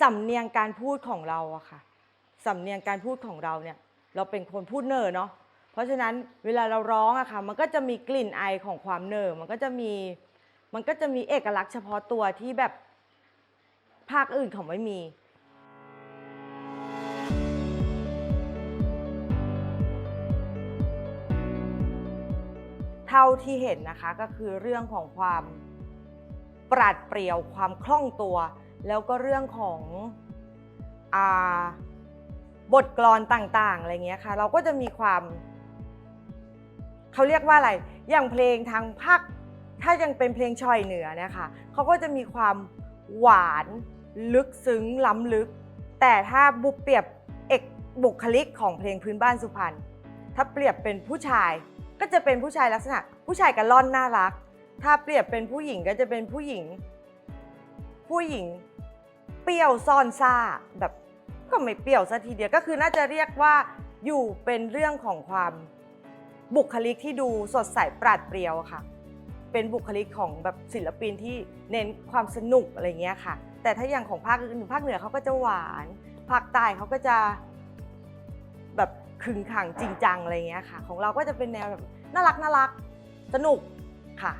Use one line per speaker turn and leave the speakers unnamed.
สำเนียงการพูดของเราอะค่ะสำเนียงการพูดของเราเนี่ยเราเป็นคนพูดเนอเนาะเพราะฉะนั้นเวลาเราร้องอะค่ะมันก็จะมีกลิ่นไอของความเนอมันก็จะมีมันก็จะมีเอกลักษณ์เฉพาะตัวที่แบบภาคอื่นเขาไม่มีเท่าที่เห็นนะคะก็คือเรื่องของความปราดเปรียวความคล่องตัว แล้วก็เรื่องของอบทกลอนต่างๆอะไรเงี้ยค่ะ เราก็จะมีความ เขาเรียกว่าอะไร อย่างเพลงทางภาคถ้ายังเป็นเพลงชอยเหนือเนะคะเขาก็จะมีความหวานลึกซึ้งล้ำลึก แต่ถ้าบุเปรียบเอกบุคลิกของเพลงพื้นบ้านสุพรรณถ้าเปรียบเป็นผู้ชายก็จะเป็นผู้ชายลักษณะ ผู้ชายกระล่อนน่ารัก ถ้าเปรียบเป็นผู้หญิงก็จะเป็นผู้หญิง ผู้หญิง ปรี้ยวซ่อนซ่าแบบก็ไม่เปรี้ยวซะทีเดียวก็คือน่าจะเรียกว่าอยู่เป็นเรื่องของความบุคลิกที่ดูสดใสปราดเปรียวค่ะ เป็นบุคลิกของแบบศิลปินที่เน้นความสนุกอะไรเงี้ยค่ะ แต่ถ้าอย่างของภาคอื่นภาคเหนือเขาก็จะหวานภาคใต้เขาก็จะแบบขึงขังจริงจังอะไรเงี้ยค่ะ ของเราก็จะเป็นแนวแบบน่ารักน่ารักสนุกค่ะ